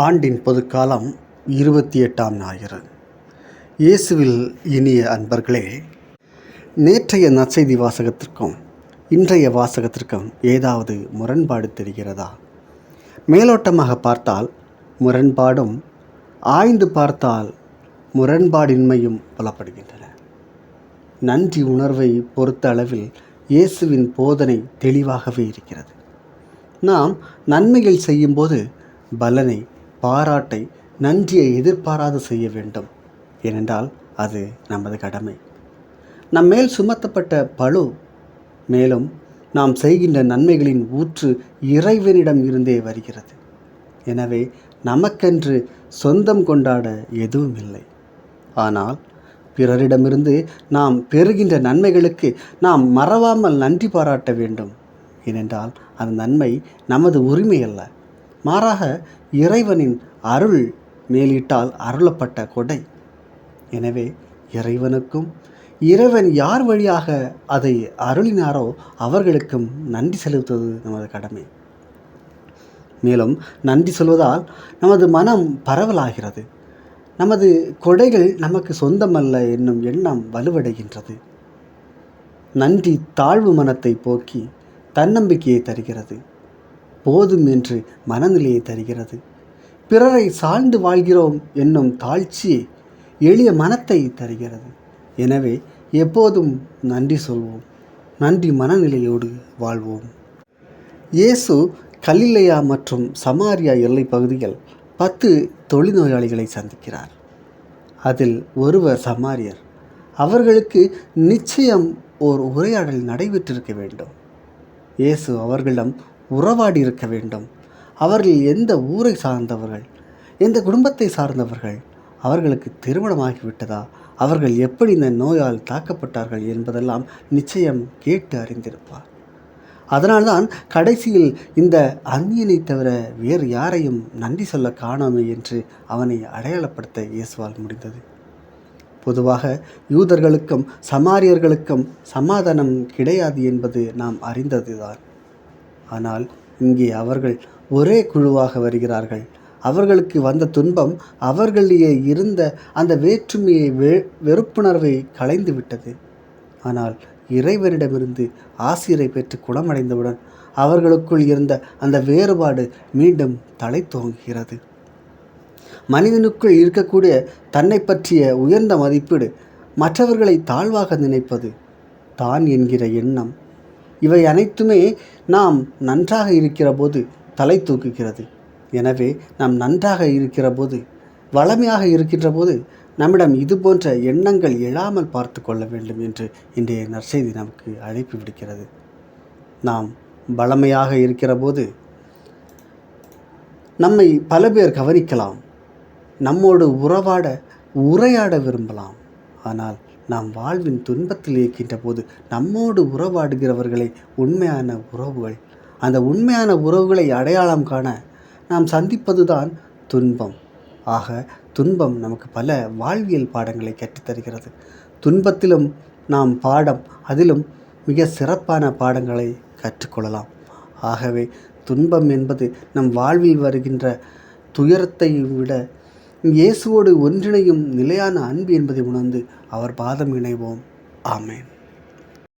ஆண்டின் பொதுக்காலம் இருபத்தி எட்டாம் ஞாயிறு. இயேசுவில் இனிய அன்பர்களே நேற்றைய நற்செய்தி வாசகத்திற்கும் இன்றைய வாசகத்திற்கும் ஏதாவது முரண்பாடு தெரிகிறதா? மேலோட்டமாக பார்த்தால் முரண்பாடும் ஆய்ந்து பார்த்தால் முரண்பாடின்மையும் புலப்படுகின்றன. நன்றி உணர்வை பொறுத்த அளவில் இயேசுவின் போதனை தெளிவாகவே இருக்கிறது. நாம் நன்மைகள் செய்யும்போது பலனை பாராட்டை நன்றியை எதிர்பாராது செய்ய வேண்டும். ஏனென்றால் அது நமது கடமை. நம் மேல் சுமத்தப்பட்ட பழு மேலும் நாம் செய்கின்ற நன்மைகளின் ஊற்று இறைவனிடம் இருந்தே வருகிறது. எனவே நமக்கென்று சொந்தம் கொண்டாட எதுவும் இல்லை. ஆனால் பிறரிடமிருந்து நாம் பெறுகின்ற நன்மைகளுக்கு நாம் மறவாமல் நன்றி பாராட்ட வேண்டும். ஏனென்றால் அந்த நன்மை நமது உரிமை அல்ல மாறாக இறைவனின் அருள் மேலிட்டால் அருளப்பட்ட கொடை. எனவே இறைவனுக்கும் இறைவன் யார் வழியாக அதை அருளினாரோ அவர்களுக்கும் நன்றி செலுத்துவது நமது கடமை. மேலும் நன்றி சொல்வதால் நமது மனம் பரவலாகிறது. நமது கொடைகள் நமக்கு சொந்தமல்ல என்னும் எண்ணம் வலுவடைகின்றது. நன்றி தாழ்வு மனத்தை போக்கி தன்னம்பிக்கையை தருகிறது. போதும் என்று மனநிலையை தருகிறது. பிறரை சார்ந்து வாழ்கிறோம் என்னும் தாழ்ச்சி எளிய மனத்தை தருகிறது. எனவே எப்போதும் நன்றி சொல்வோம். நன்றி மனநிலையோடு வாழ்வோம். இயேசு கலிலையா மற்றும் சமாரியா எல்லை பகுதிகள் பத்து தொழில்நோயாளிகளை சந்திக்கிறார். அதில் ஒருவர் சமாரியர். அவர்களுக்கு நிச்சயம் ஓர் உரையாடல் நடைபெற்றிருக்க வேண்டும். இயேசு அவர்களிடம் உறவாடி இருக்க வேண்டும். அவர்கள் எந்த ஊரை சார்ந்தவர்கள்? எந்த குடும்பத்தை சார்ந்தவர்கள்? அவர்களுக்கு திருமணமாகிவிட்டதா? அவர்கள் எப்படி இந்த நோயால் தாக்கப்பட்டார்கள் என்பதெல்லாம் நிச்சயம் கேட்டு அறிந்திருப்பார். அதனால்தான் கடைசியில் இந்த அந்நியனை தவிர வேறு யாரையும் நன்றி சொல்ல காணோமே என்று அவனை அடையாளப்படுத்த இயேசுவால் முடிந்தது. பொதுவாக யூதர்களுக்கும் சமாரியர்களுக்கும் சமாதானம் கிடையாது என்பது நாம் அறிந்ததுதான். ஆனால் இங்கே அவர்கள் ஒரே குழுவாக வருகிறார்கள். அவர்களுக்கு வந்த துன்பம் அவர்களிடையே இருந்த அந்த வேற்றுமையை வெ வெறுப்புணர்வை களைந்து விட்டது. ஆனால் இறைவரிடமிருந்து ஆசிரியரை பெற்று குணமடைந்தவுடன் அவர்களுக்குள் இருந்த அந்த வேறுபாடு மீண்டும் தலை தோங்குகிறது மனிதனுக்குள் இருக்கக்கூடிய தன்னை பற்றிய உயர்ந்த மதிப்பீடு மற்றவர்களை தாழ்வாக நினைப்பது தான் என்கிற எண்ணம். இவை அனைத்துமே நாம் நன்றாக இருக்கிற போது தலை தூக்குகிறது. எனவே நாம் நன்றாக இருக்கிற போது வளமையாக இருக்கின்ற போது நம்மிடம் இது போன்ற எண்ணங்கள் எழாமல் பார்த்து கொள்ள வேண்டும் என்று இன்றைய நற்செய்தி நமக்கு அழைப்பு விடுக்கிறது. நாம் வளமையாக இருக்கிற போது நம்மை பல பேர் கவனிக்கலாம் நம்மோடு உறவாட உரையாட விரும்பலாம். ஆனால் நாம் வாழ்வின் துன்பத்தில் இருக்கின்ற போது நம்மோடு உறவாடுகிறவர்களை உண்மையான உறவுகள். அந்த உண்மையான உறவுகளை அடையாளம் காண நாம் சந்திப்பது தான் துன்பம். ஆக துன்பம் நமக்கு பல வாழ்வியல் பாடங்களை கற்றுத்தருகிறது. துன்பத்திலும் நாம் பாடம் அதிலும் மிக சிறப்பான பாடங்களை கற்றுக்கொள்ளலாம். ஆகவே துன்பம் என்பது நம் வாழ்வில் வருகின்ற துயரத்தை விட இயேசுவோடு ஒன்றிணையும் நிலையான அன்பு என்பதை உணர்ந்து அவர் பாதம் இணைவோம். ஆமேன்.